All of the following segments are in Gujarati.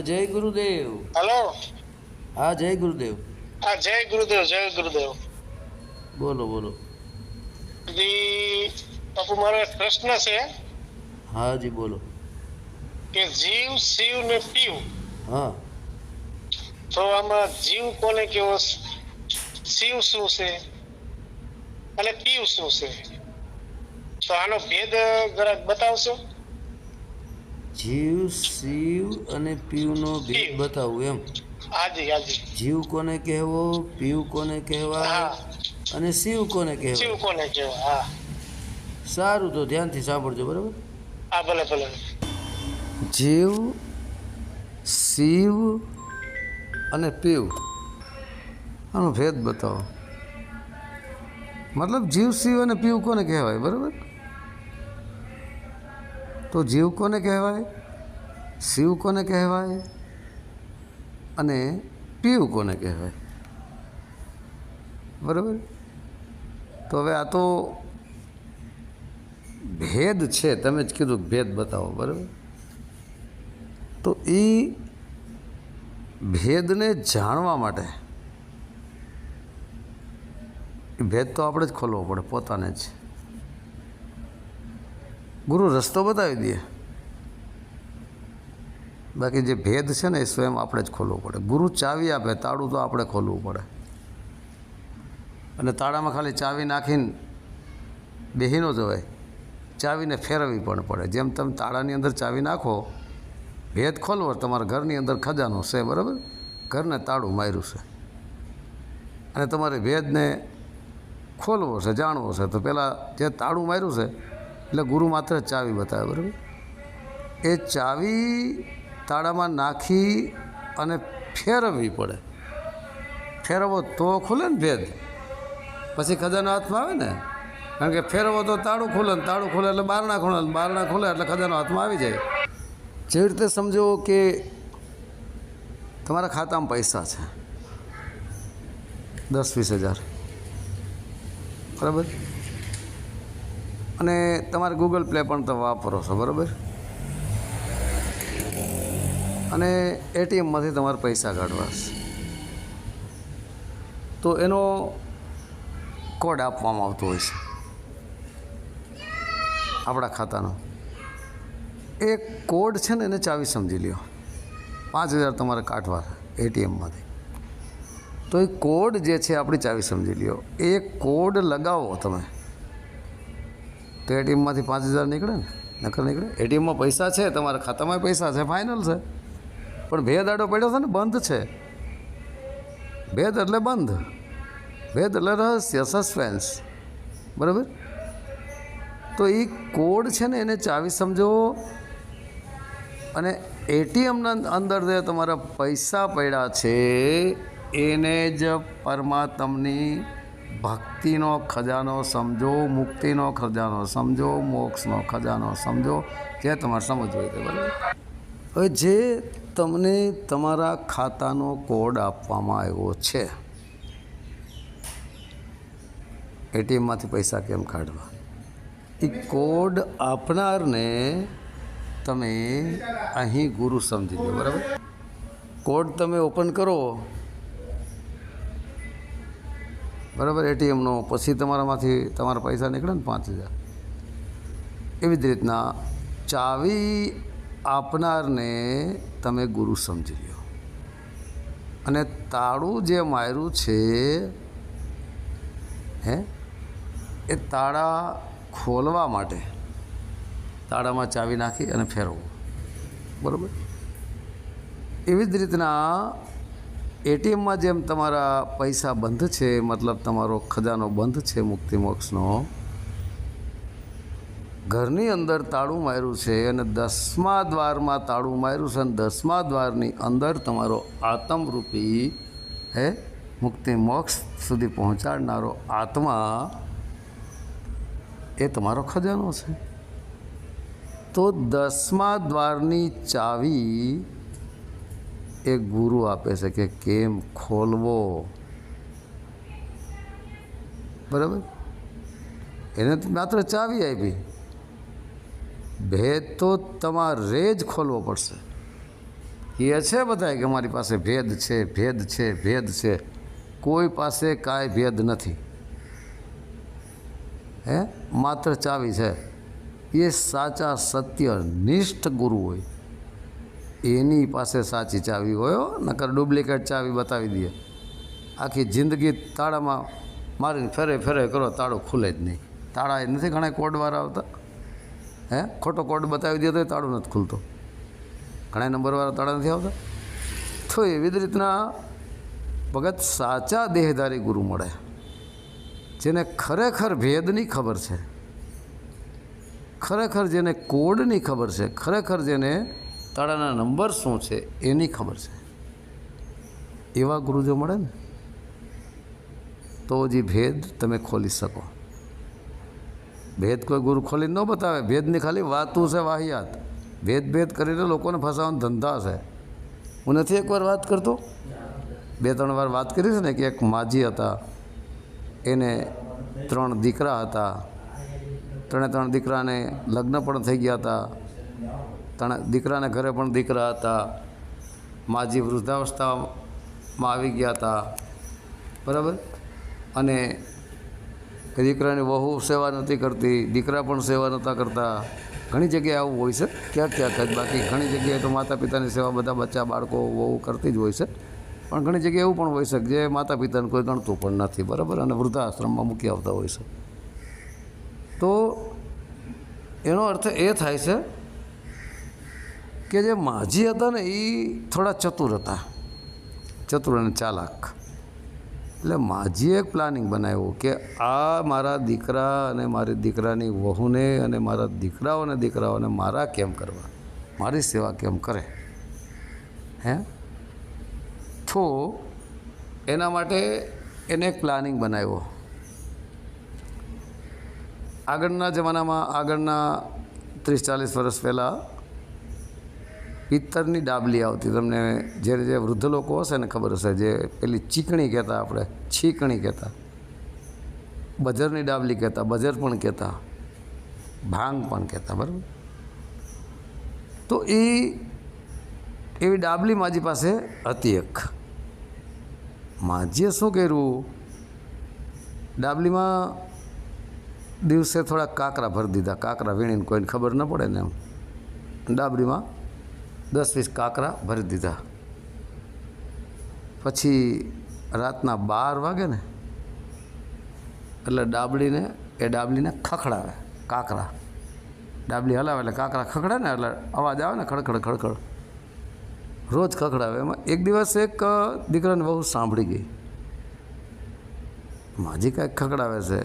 જય ગુરુદેવ. હલો? હા જય ગુરુદેવ. હા જય ગુરુદેવ જય ગુરુદેવ. બોલો બોલો. જી બાપુ મારો એક પ્રશ્ન છે. હા જી બોલો. કે જીવ શિવ ને પીવ હા. તો આમાં જીવ કોને કેવો શિવ શું છે? અને પીવ શું છે? તો આનો ભેદ જરાક બતાવશો? જીવ શિવ અને પીવનો ભેદ. બતાવું એમ. જીવ કોને કહેવો પીવ કોને કહેવાય અને શિવ કોને કહેવાય? કોને કેવા હા. સારું તો ધ્યાનથી સાંભળજો બરાબર? જીવ શિવ અને પીવ. આનો ભેદ બતાવો. મતલબ જીવ શિવ અને પીવ કોને કહેવાય બરાબર? તો જીવ કોને કહેવાય? શિવ કોને કહેવાય? અને પીવ કોને કહેવાય? બરાબર? તો હવે આ તો ભેદ છે, તમે જ કીધું ભેદ બતાવો, બરાબર? તો એ ભેદને જાણવા માટે ભેદ તો આપણે જ ખોલવો પડે, પોતાને જ. ગુરુ રસ્તો બતાવી દે બાકી જે ભેદ છે ને એ સ્વયં આપણે જ ખોલવો પડે. ગુરુ ચાવી આપે, તાળું તો આપણે ખોલવું પડે. અને તાળામાં ખાલી ચાવી નાખીને બેહીનો જવાય. ચાવીને ફેરવવી પણ પડે. જેમ તમે તાળાની અંદર ચાવી નાખો, ભેદ ખોલવો, તમારા ઘરની અંદર ખજાનો છે, બરાબર? ઘરને તાળું માર્યું છે. અને તમારે ભેદને ખોલવો છે, જાણવો છે. તો પહેલાં જે તાળું માર્યું છે એટલે ગુરુ માત્ર ચાવી બતાવે, બરાબર? એ ચાવી તાળામાં નાખી અને ફેરવવી પડે. ફેરવો તો ખુલે ને ભેદ. પછી ખજાનો હાથમાં આવે ને, કારણ કે ફેરવો તો તાળું ખુલે ને તાળું ખુલે એટલે બારણા ખુલે બારણા ખુલે એટલે ખજાનો હાથમાં આવી જાય. જેવી રીતે સમજો કે તમારા ખાતામાં પૈસા છે, દસ વીસ હજાર. બરાબર? અને તમારે ગૂગલ પ્લે પણ તમે વાપરો છો, બરાબર? અને એટીએમમાંથી તમારે પૈસા કાઢવા છે. તો એનો કોડ આપવામાં આવતો હોય છે. આપણા ખાતાનો. એ કોડ છે ને એને ચાવી સમજી લ્યો. પાંચ હજાર તમારે કાઢવા એટીએમમાંથી. તો એ કોડ જે છે આપણી ચાવી સમજી લ્યો. એ કોડ લગાવો તમે. તો એટીએમમાંથી પાંચ હજાર નીકળે ને? નકર નીકળે? એટીએમમાં પૈસા છે, તમારા ખાતામાં પૈસા છે ફાઇનલ છે. પણ ભેદ આડો પડ્યો છે ને, બંધ છે. ભેદ એટલે બંધ. ભેદ એટલે રહસ્ય સસ્પેન્સ બરાબર? તો એ કોડ છે ને, એને ચાવી સમજો. અને એટીએમના અંદર જે તમારા પૈસા પડ્યા છે, એને જ પરમાત્મની ભક્તિનો ખજાનો સમજો, મુક્તિનો ખજાનો સમજો, મોક્ષનો ખજાનો સમજો, જે તમારે સમજવું તે બરાબર હવે જે તમને તમારા ખાતાનો કોડ આપવામાં આવ્યો છે, એટીએમમાંથી પૈસા કેમ કાઢવા? એ કોડ આપનારને તમે અહીં ગુરુ સમજી લો, બરાબર? કોડ તમે ઓપન કરો બરાબર? એટીએમનો. પછી તમારામાંથી તમારા પૈસા નીકળે ને પાંચ હજાર. એવી જ રીતના ચાવી આપનારને તમે ગુરુ સમજી લો અને તાળું જે માર્યું છે, હે? એ તાળા ખોલવા માટે તાળામાં ચાવી નાખી અને ફેરવવું. બરાબર? એવી જ રીતના એટીએમમાં જેમ તમારા પૈસા બંધ છે, મતલબ તમારો ખજાનો બંધ છે મુક્તિ મોક્ષનો, ઘરની અંદર તાળું માર્યું છે અને દસમા દ્વારમાં તાળું માર્યું છે અને દસમા દ્વારની અંદર તમારો આત્મરૂપી, હે, મુક્તિ મોક્ષ સુધી પહોંચાડનારો આત્મા એ તમારો ખજાનો છે. તો દસમા દ્વારની ચાવી એ ગુરુ આપે છે કે કેમ ખોલવો? બરાબર? એને માત્ર ચાવી આપી. ભેદ તો તમારે જ ખોલવો પડશે. એ છે બધાય કે મારી પાસે ભેદ છે ભેદ છે ભેદ છે. કોઈ પાસે કાંઈ ભેદ નથી. હે? માત્ર ચાવી છે. એ સાચા, સત્ય, નિષ્ઠ ગુરુ હોય. એની પાસે સાચી ચાવી હોય નકર ડુપ્લિકેટ ચાવી બતાવી દઈએ. આખી જિંદગી તાળામાં મારીને ફેરે ફેરે કરો, તાળો ખુલે જ નહીં. તાળા એ નથી ઘણા કોડવાળા આવતા? હે? ખોટો કોડ બતાવી દે તો તાળું નથી ખુલતો. ઘણા નંબરવાળા તાળા નથી આવતા? તો એવી જ રીતના ભગત સાચા દેહધારી ગુરુ મળે. જેને ખરેખર ભેદની ખબર છે. ખરેખર જેને કોડની ખબર છે. ખરેખર જેને તાળાના નંબર શું છે એની ખબર છે. એવા ગુરુ જો મળે ને, તો જે ભેદ તમે ખોલી શકો. ભેદ કોઈ ગુરુ ખોલી ન બતાવે. ભેદની ખાલી વાતું છે, વાહિયાત. ભેદ ભેદ કરીને લોકોને ફસાવાનો ધંધા છે. હું નથી એકવાર વાત કરતો? બે ત્રણ વાર વાત કરી છે ને કે એક માજી હતા, એને ત્રણ દીકરા હતા. ત્રણે ત્રણ દીકરાને લગ્ન પણ થઈ ગયા હતા. ત્રણે દીકરાના ઘરે પણ દીકરા હતા. માજી વૃદ્ધાવસ્થામાં આવી ગયા હતા. બરાબર? અને દીકરાની વહુ સેવા નહોતી કરતી, દીકરા પણ સેવા નહોતા કરતા. ઘણી જગ્યાએ આવું હોય છે. ક્યાંક ક્યાંક જ. બાકી ઘણી જગ્યાએ તો માતા પિતાની સેવા બધા બચ્ચા, બાળકો, વહુ કરતી જ હોય છે. પણ ઘણી જગ્યાએ એવું પણ હોય છે જે માતા પિતાને કોઈ ગણતું પણ નથી. બરાબર? અને વૃદ્ધાશ્રમમાં મૂકી આવતા હોય છે. તો એનો અર્થ એ થાય છે કે જે માજી હતા ને એ થોડા ચતુર હતા. ચતુર અને ચાલાક. એટલે માજીએ એક પ્લાનિંગ બનાવ્યું કે આ મારા દીકરા અને મારી દીકરાની વહુને અને મારા દીકરાઓને દીકરાઓને મારા કેમ કરવા? મારી સેવા કેમ કરે? હે? તો એના માટે એને એક પ્લાનિંગ બનાવ્યો. આગળના જમાનામાં આગળના ત્રીસ ચાલીસ વર્ષ પહેલાં પિત્તરની ડાબલી આવતી. તમને જે જે વૃદ્ધ લોકો હશે ને ખબર હશે, જે પેલી ચીકણી કહેતા આપણે, છીકણી કહેતા, બજરની ડાબલી કહેતા, બજર પણ કહેતા, ભાંગ પણ કહેતા, બરાબર? તો એ, એવી ડાબલી માજી પાસે હતી એક. માજીએ શું કર્યું? ડાબલીમાં દિવસે થોડા કાંકરા ભરી દીધા. કાંકરા વીણીને કોઈને ખબર ન પડે ને એમ. ડાબલીમાં દસ વીસ કાંકરા ભરી દીધા. પછી રાતના બાર વાગે ને એટલે ડાબડીને, એ ડાબલીને ખખડાવે કાંકરા. ડાબલી હલાવે એટલે કાંકરા ખખડે ને એટલે અવાજ આવે ને ખડખડ ખડખડ. રોજ ખખડાવે. એમાં એક દિવસ એક દીકરાને બહુ સાંભળી ગઈ. માજી કાંઈક ખખડાવે છે?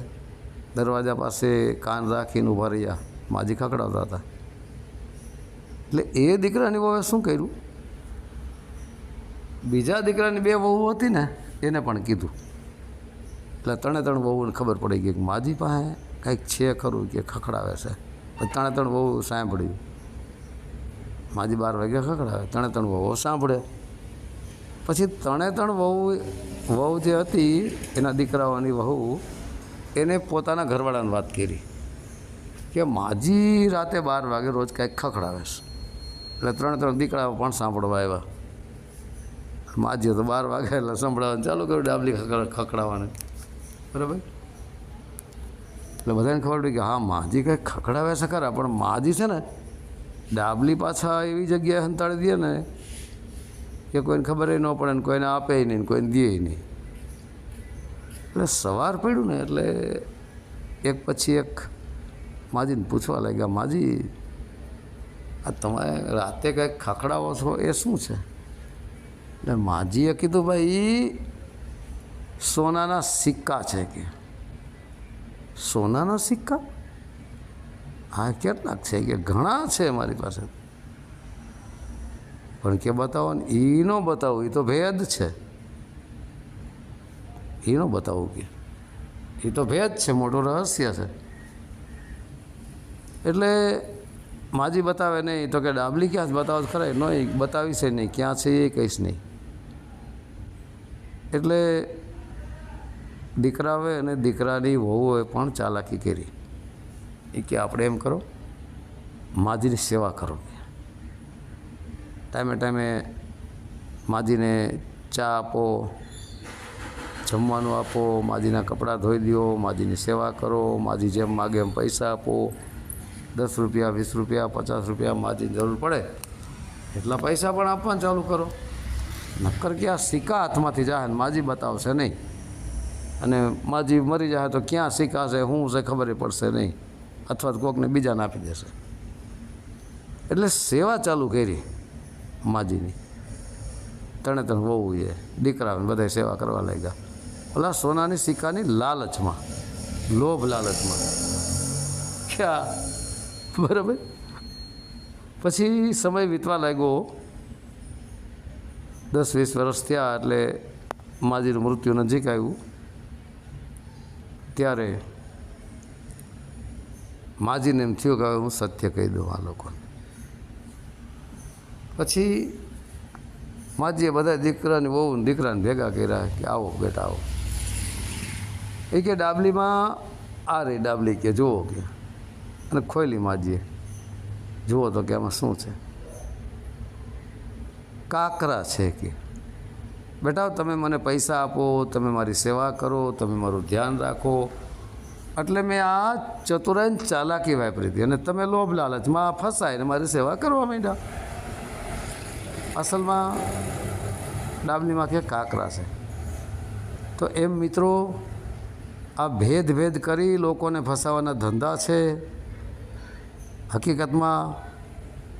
દરવાજા પાસે કાન રાખીને ઊભા રહ્યા. માજી ખખડાવતા હતા. એટલે એ દીકરાની વહુએ શું કર્યું? બીજા દીકરાની બે વહુ હતી ને, એને પણ કીધું. એટલે ત્રણે ત્રણ વહુને ખબર પડી ગઈ કે માજી પાસે કંઈક છે ખરું કે ખખડાવે છે. ત્રણે ત્રણ વહુ સાંભળ્યું. માજી બાર વાગે ખખડાવે, ત્રણે ત્રણ વહુ સાંભળે. પછી ત્રણે ત્રણ વહુ વહુ જે હતી, એના દીકરાઓની વહુ, એને પોતાના ઘરવાળાને વાત કરી કે માજી રાતે બાર વાગે રોજ કાંઈક ખખડાવે છે. એટલે ત્રણ ત્રણ દીકરાઓ પણ સાંભળવા આવ્યા. માજી તો બાર વાગે એટલે સંભળાવવાનું. ચાલુ કર્યું ડાબલી ખકડ ખખડાવવાનું બરાબર? એટલે બધાને ખબર પડી કે હા, માજી કંઈક ખખડાવે છે ખરા, પણ માજી છે ને ડાબલી પાછા એવી જગ્યાએ હંતાડી દે ને કે કોઈને ખબર ન પડે ને કોઈને આપે નહીં કોઈને દે નહીં. એટલે સવાર પડ્યું ને એટલે એક પછી એક માજીને પૂછવા લાગ્યા, માજી આ તમે રાતે કંઈક ખખડાવો છો એ શું છે? એટલે માજીએ કીધું, ભાઈ, સોનાના સિક્કા છે કે? સોનાના સિક્કા? હા, કેટલાક છે કે ઘણા છે મારી પાસે. પણ કે બતાવો ને એ નો બતાવું એ તો ભેદ છે. એ નો બતાવું કે? એ તો ભેદ છે, મોટો રહસ્ય છે. એટલે માજી બતાવે નહીં, તો કે ડાબલી ક્યાં બતાવો ખરા નહીં બતાવી છે નહીં, ક્યાં છે એ કહીશ નહીં. એટલે દીકરાવે અને દીકરાની વહુએ પણ ચાલાકી કરી. એ કે આપણે એમ કરો, માજીની સેવા કરો. ટાઈમે ટાઈમે માજીને ચા આપો, જમવાનું આપો, માજીના કપડાં ધોઈ દો માજીની સેવા કરો, માજી જેમ માગે એમ પૈસા આપો. દસ રૂપિયા, વીસ રૂપિયા, પચાસ રૂપિયા માજીની જરૂર પડે. એટલા પૈસા પણ આપવાનું ચાલુ કરો. નક્કર કે આ સિક્કા હાથમાંથી જાય ને માજી બતાવશે નહીં. અને માજી મરી જાય તો ક્યાં સિક્કા છે, શું છે ખબર પડશે નહીં. અથવા તો કોકને બીજાને આપી દેશે. એટલે સેવા ચાલુ કરી માજીની. ત્રણે ત્રણ વહુ એ, દીકરાઓને બધા સેવા કરવા લાગ્યા. ઓલા સોનાની સિક્કાની લાલચમાં, લોભ લાલચમાં. ક્યાં બરાબર? પછી સમય વીતવા લાગ્યો. દસ, વીસ વર્ષ થયા એટલે માજીનું મૃત્યુ નજીક આવ્યું. ત્યારે માજીને એમ થયું કે હું સત્ય કહી દઉં આ લોકોને. પછી માજીએ બધા દીકરાને બહુ દીકરાને ભેગા કર્યા કે આવો બેટા આવો. એ કે, ડાબલીમાં આ રે ડાબલી કે, જુઓ કે. અને ખોયલી માજીએ. જુઓ તો કે આમાં શું છે? કાકરા છે કે? બેટા, તમે મને પૈસા આપો, તમે મારી સેવા કરો, તમે મારું ધ્યાન રાખો. એટલે મેં આ ચતુરાઈને ચાલાકી વાપરી હતી અને તમે લોભ લાલચમાં ફસાઈને મારી સેવા કરવા માંડ્યા. અસલમાં ડાબલીમાં કે કાકરા છે? તો એમ મિત્રો, આ ભેદ ભેદ કરી લોકોને ફસાવાના ધંધા છે. હકીકતમાં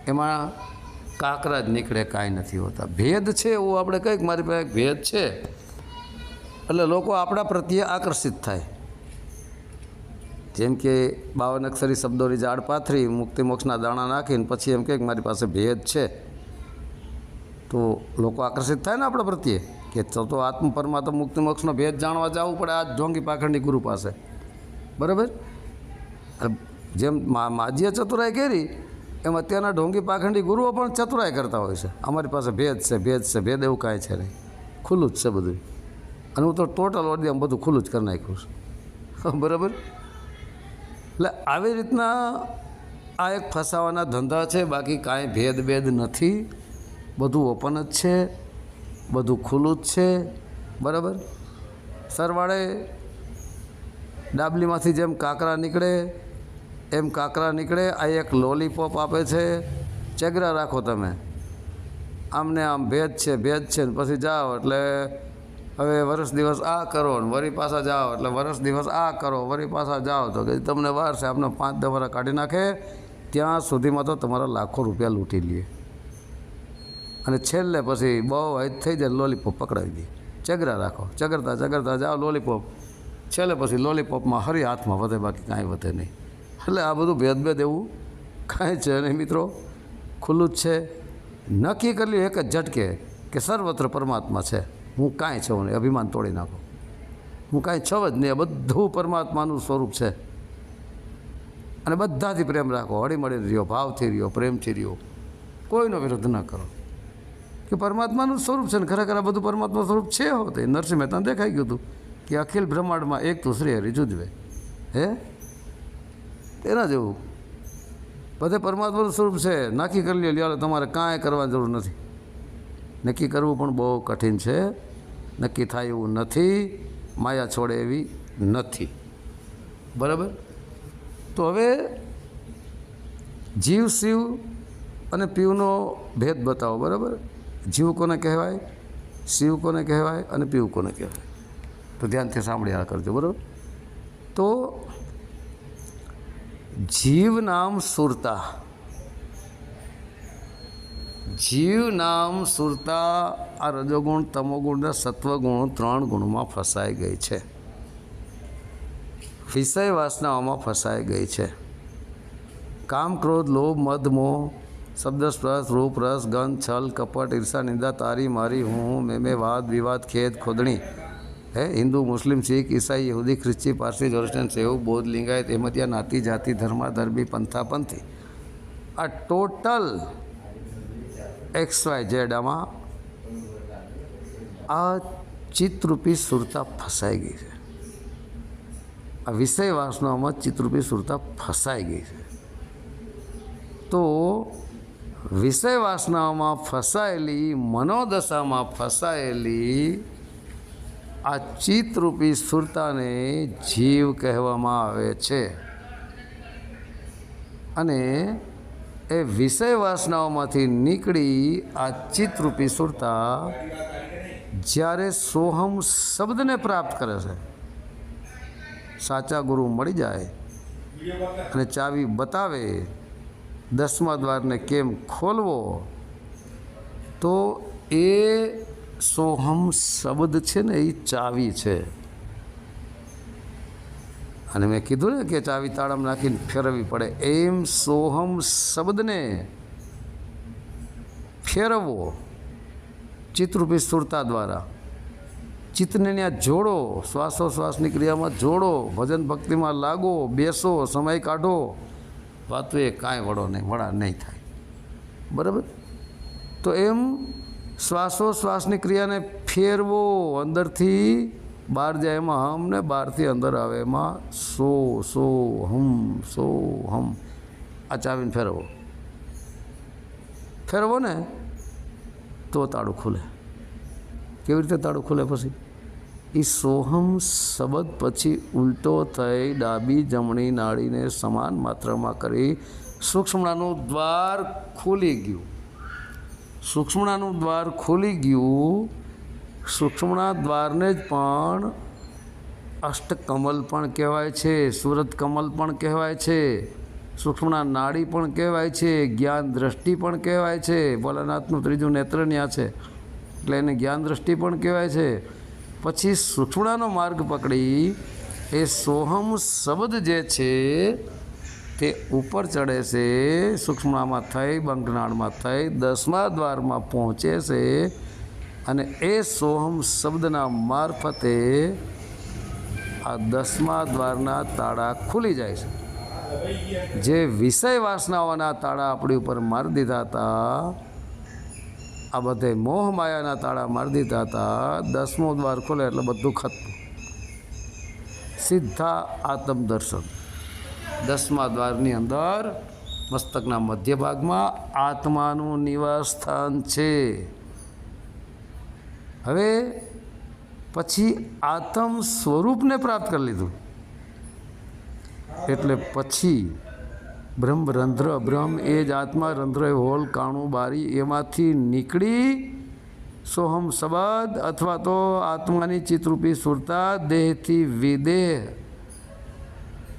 એમાં કાકરા જ નીકળે કાંઈ નથી હોતા. ભેદ છે એવું આપણે કંઈક મારી પાસે ભેદ છે. એટલે લોકો આપણા પ્રત્યે આકર્ષિત થાય. જેમ કે બાવન અક્ષરી શબ્દોની ઝાડ પાથરી મુક્તિ મોક્ષના દાણા નાખીને પછી એમ કે મારી પાસે ભેદ છે. તો લોકો આકર્ષિત થાય ને આપણા પ્રત્યે કે તો તો આત્મ પરમાત્મા મુક્તિ મોક્ષનો ભેદ જાણવા જવું પડે આ ઢોંગી પાખંડી ગુરુ પાસે. બરાબર? જેમ માજીએ ચતુરાઈ કરી, એમ અત્યારના ઢોંગી પાખંડી ગુરુઓ પણ ચતુરાઈ કરતા હોય છે. અમારી પાસે ભેદ છે ભેદ છે, ભેદ એવું કાંઈ છે નહીં. ખુલ્લું જ છે બધું. અને હું તો ટોટલ ઓડી આમ બધું ખુલ્લું જ કરી નાખ્યું છું. બરાબર? એટલે આવી રીતના આ એક ફસાવાના ધંધા છે, બાકી કાંઈ ભેદ ભેદ નથી. બધું ઓપન જ છે, બધું ખુલ્લું જ છે. બરાબર? સરવાળે ડાબલીમાંથી જેમ કાંકરા નીકળે એમ કાંકરા નીકળે, આ એક લોલીપોપ આપે છે. ચેગરા રાખો તમે. આમને આમ ભેદ છે ભેદ છે ને પછી જાઓ એટલે હવે વરસ દિવસ આ કરો ને વરી પાછા જાઓ એટલે વરસ દિવસ આ કરો, વરી પાછા જાઓ. તો કે તમને વાર છે, આપને પાંચ દવારા કાઢી નાખે, ત્યાં સુધીમાં તો તમારા લાખો રૂપિયા લૂંટી લે. અને છેલ્લે પછી બહુ હાઈટ થઈ જાય લોલીપોપ પકડાવી દે. ચગરા રાખો, ચગરતા ચગરતા જાઓ લોલીપોપ છેલ્લે પછી લોલીપોપમાં હરી હાથમાં વધે, બાકી કાંઈ વધે નહીં. એટલે આ બધું ભેદભેદ એવું કાંઈ છે નહીં મિત્રો. ખુલ્લું જ છે. નક્કી કરી એક જ ઝટકે કે સર્વત્ર પરમાત્મા છે. હું કાંઈ છું નહીં. અભિમાન તોડી નાખો. હું કાંઈ છવ જ નહીં. બધું પરમાત્માનું સ્વરૂપ છે. અને બધાથી પ્રેમ રાખો. હળીમળીને રહ્યો, ભાવથી રહ્યો, પ્રેમથી રહ્યો. કોઈનો વિરોધ ન કરો. કે પરમાત્માનું સ્વરૂપ છે ને ખરેખર આ બધું પરમાત્મા સ્વરૂપ છે હોતે નરસિંહ મહેતાને દેખાઈ ગયું હતું કે અખિલ બ્રહ્માંડમાં એક તો શ્રી હરિ જુદવે હે? એના જેવું. બધે પરમાત્માનું સ્વરૂપ છે. નાખી કરી લે લ્યો, તમારે કાંઈ કરવાની જરૂર નથી. નક્કી કરવું પણ બહુ કઠિન છે. નક્કી થાય એવું નથી. માયા છોડે એવી નથી. બરાબર? તો હવે જીવ શિવ અને પીવનો ભેદ બતાવો, બરાબર? જીવ કોને કહેવાય? શિવ કોને કહેવાય? અને પીવ કોને કહેવાય? તો ધ્યાનથી સાંભળી આ કરજો, બરાબર? તો જીવ નામ સુરતા. જીવ નામ સુરતા આ રજોગુણ, તમોગુણ ને સત્વગુણો ત્રણ ગુણમાં ફસાઈ ગઈ છે. વિષય વાસનાઓમાં ફસાઈ ગઈ છે. કામ, ક્રોધ, લોભ મધ મોહ શબ્દ સ્પર્શ રૂપ ગંધ, છલ, કપટ, ઈર્ષા, નિંદા, તારી, મારી હું, મેં મેં, વાદ, વિવાદ, ખેદ, ખોદણી હે? હિન્દુ, મુસ્લિમ, શીખ, ઈસાઈ, યહૂદી, ખ્રિસ્તી, પારસી જોરસ્ટન સેવ બૌદ્ધ, લિંગાયત એમતિયા નાતી, જાતિ, ધર્મા, ધર્મી, પંથા આ ટોટલ એક્સ વાય ઝેડ આમાં આ ચિત્તરૂપી સુરતા ફસાઈ ગઈ છે. આ વિષય વાસનામાં ચિત્તરૂપી સુરતા ફસાઈ ગઈ છે. તો વિષય વાસનાઓમાં ફસાયેલી, મનોદશામાં ફસાયેલી આ ચિત્તરૂપી સુરતાને જીવ કહેવામાં આવે છે. અને એ વિષય વાસનાઓમાંથી નીકળી આ ચિત્તરૂપી સુરતા જ્યારે સોહમ શબ્દને પ્રાપ્ત કરે છે. સાચા ગુરુ મળી જાય અને ચાવી બતાવે, દસમા દ્વારને કેમ ખોલવો, તો એ સોહમ શબ્દ છે ને એ ચાવી છે. અને મેં કીધું ને કે ચાવી તાળામાં નાખીને ફેરવવી પડે. એમ સોહમ શબ્દને ફેરવવો ચિત્તરૂપી સુરતા દ્વારા. ચિત્તને ત્યાં જોડો, શ્વાસોશ્વાસની ક્રિયામાં જોડો, ભજન ભક્તિમાં લાગો, બેસો, સમય કાઢો. વાતો એ કાંઈ વડો નહીં વડા નહીં થાય. બરાબર? તો એમ શ્વાસોશ્વાસની ક્રિયાને ફેરવો. અંદરથી બહાર જાય એમાં હમ ને બહારથી અંદર આવે એમાં સો સો, હમ સો, હમ. આ ચાવીને ફેરવો. ફેરવો ને તો તાળું ખુલે. કેવી રીતે તાળું ખુલે પછી? એ સોહમ શબ્દ પછી ઉલટો થઈ ડાબી જમણી નાળીને સમાન માત્રામાં કરી સૂક્ષ્મણાનું દ્વાર ખુલી ગયું. સૂક્ષ્મણાનું દ્વાર ખોલી ગયું. સૂક્ષ્મણા દ્વારને જ પણ અષ્ટકમલ પણ કહેવાય છે સુરત કમલ પણ કહેવાય છે, સૂક્ષ્મણા નાડી પણ કહેવાય છે, જ્ઞાન દ્રષ્ટિ પણ કહેવાય છે ભોલાનાથનું ત્રીજું નેત્ર ન્યા છે, એટલે એને જ્ઞાન દ્રષ્ટિ પણ કહેવાય છે. પછી સૂક્ષ્મણાનો માર્ગ પકડી, એ સોહમ શબ્દ જે છે તે ઉપર ચડે છે, સૂક્ષ્મણામાં થઈ બંકનાળમાં થઈ, દસમા દ્વારમાં પહોંચે છે અને એ સોહમ શબ્દના મારફતે આ દસમા દ્વારના તાળા ખુલી જાય છે. જે વિષય વાસનાઓના તાળા આપણી ઉપર મારી દીધા હતા, આ બધે મોહ માયાના તાળા મારી દીધા હતા, દસમો દ્વાર ખોલે એટલે બધું ખત સીધા આત્મ દર્શન દસમા દ્વારની અંદર મસ્તકના મધ્ય ભાગમાં આત્માનું નિવાસ સ્થાન છે. હવે પછી આત્મ સ્વરૂપને પ્રાપ્ત કરી લીધું. એટલે પછી બ્રહ્મ રંધ્ર બ્રહ્મ એ જ આત્મા રંધ્ર હોલ, કાણું, બારી એમાંથી નીકળી સોહમ સબદ અથવા તો આત્માની ચિત્રરૂપી સુરતા, દેહથી વિદેહ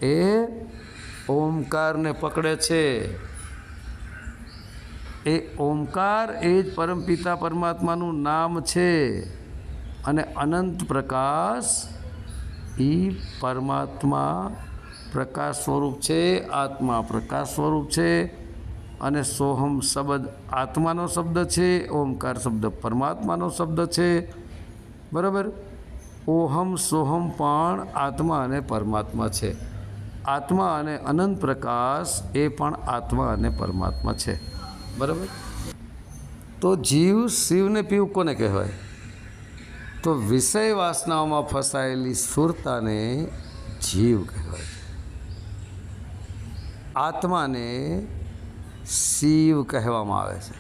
એ ઓમકારને પકડે છે. એ ઓમકાર એ જ પરમપિતા પરમાત્માનું નામ છે. અને અનંત પ્રકાશ એ પરમાત્મા પ્રકાશ સ્વરૂપ છે, આત્મા પ્રકાશ સ્વરૂપ છે. અને સોહમ શબ્દ આત્માનો શબ્દ છે, ઓમકાર શબ્દ પરમાત્માનો શબ્દ છે. બરાબર? ઓહમ સોહમ પણ આત્મા અને પરમાત્મા છે. આત્મા અને અનંત પ્રકાશ એ પણ આત્મા અને પરમાત્મા છે. બરાબર? તો જીવ શિવને પીવ કોને કહેવાય? તો વિષય વાસનાઓમાં ફસાયેલી સુરતાને જીવ કહેવાય આત્માને શિવ કહેવામાં આવે છે.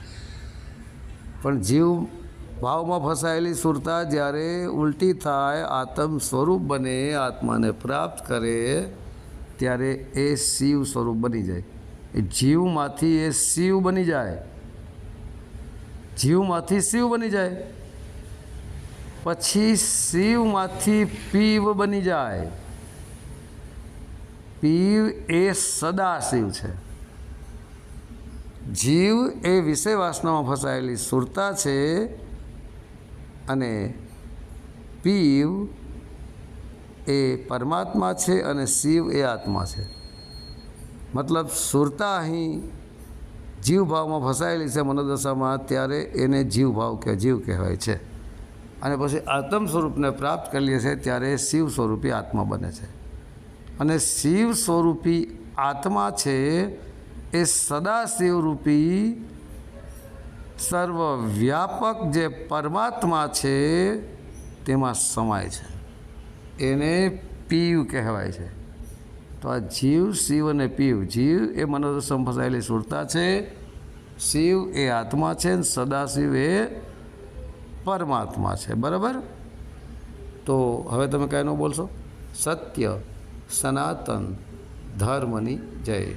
પણ જીવ ભાવમાં ફસાયેલી સુરતા જ્યારે ઉલટી થાય આત્મ સ્વરૂપ બને, આત્માને પ્રાપ્ત કરે ત્યારે એ શિવ સ્વરૂપ બની જાય. એ જીવમાંથી એ શિવ બની જાય. જીવમાંથી શિવ બની જાય. પછી શિવમાંથી પીવ બની જાય. પીવ એ સદાશિવ છે. જીવ એ વિષય વાસનામાં ફસાયેલી સુરતા છે અને પીવ એ પરમાત્મા છે અને શિવ એ આત્મા છે. મતલબ સુરતા અહીં જીવભાવમાં ફસાયેલી છે મનોદશામાં, ત્યારે એને જીવભાવ કે જીવ કહેવાય છે. અને પછી આત્મ સ્વરૂપને પ્રાપ્ત કરીએ છીએ ત્યારે શિવ સ્વરૂપી આત્મા બને છે. અને શિવ સ્વરૂપી આત્મા છે એ સદાશિવરૂપી સર્વવ્યાપક જે પરમાત્મા છે, તેમાં સમાય છે. એને પીવ કહેવાય છે. તો આ જીવ, શિવ અને પીવ જીવ એ મનોદશમ ફસાયેલી સુરતા છે, શિવ એ આત્મા છે ને સદાશિવ એ પરમાત્મા છે. બરાબર? તો હવે તમે કાંઈ ન બોલશો? સત્ય, સનાતન, ધર્મની જય.